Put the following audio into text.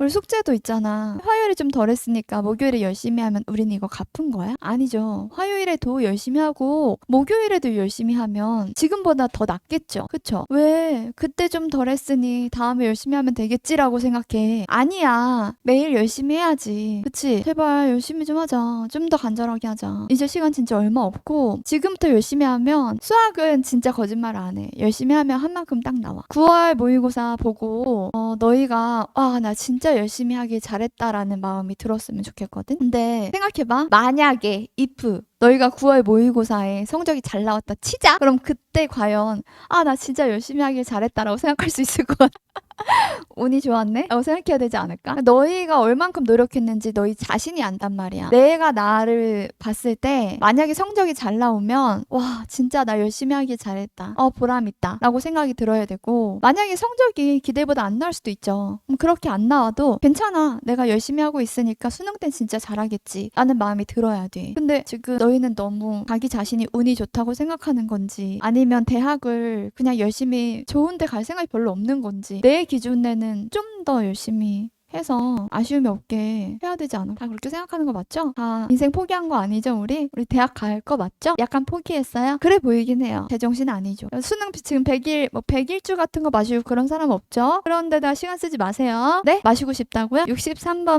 우리 숙제도 있잖아. 화요일에 좀덜 했으니까 목요일에 열심히 하면 우린 이거 갚은 거야? 아니죠. 화요일에도 열심히 하고 목요일에도 열심히 하면 지금보다 더 낫겠죠. 그쵸? 왜 그때 좀 덜 했으니 다음에 열심히 하면 되겠지라고 생각해. 아니야. 매일 열심히 해야지. 그치? 제발 열심히 좀 하자. 좀 더 간절하게 하자. 이제 시간 진짜 얼마 없고 지금부터 열심히 하면 수학은 진짜 거짓말 안 해. 열심히 하면 한 만큼 딱 나와. 9월 모의고사 보고 어, 너희가 와 나 진짜 열심히 하길 잘했다라는 마음이 들었으면 좋겠거든. 근데 생각해봐. 만약에 if 너희가 9월 모의고사에 성적이 잘 나왔다 치자. 그럼 그때 과연 아 나 진짜 열심히 하길 잘했다라고 생각할 수 있을 것 같아. 운이 좋았네? 라고 생각해야 되지 않을까? 너희가 얼만큼 노력했는지 너희 자신이 안단 말이야. 내가 나를 봤을 때 만약에 성적이 잘 나오면 와 진짜 나 열심히 하길 잘했다. 어 보람 있다. 라고 생각이 들어야 되고 만약에 성적이 기대보다 안 나올 수도 있죠. 그럼 그렇게 안 나와도 괜찮아. 내가 열심히 하고 있으니까 수능 땐 진짜 잘하겠지. 라는 마음이 들어야 돼. 근데 지금 너희는 너무 자기 자신이 운이 좋다고 생각하는 건지 아니면 대학을 그냥 열심히 좋은 데 갈 생각이 별로 없는 건지 내 기준에는 좀 더 열심히 해서 아쉬움이 없게 해야 되지? 다 그렇게 생각하는 거 맞죠? 다 인생 포기한 거 아니죠, 우리? 우리 대학 갈 거 맞죠? 약간 포기했어요? 그래 보이긴 해요. 제정신 아니죠. 수능 지금 100일, 뭐 100일주 같은 거 마시고 그런 사람 없죠? 그런데다 시간 쓰지 마세요. 네? 마시고 싶다고요? 63번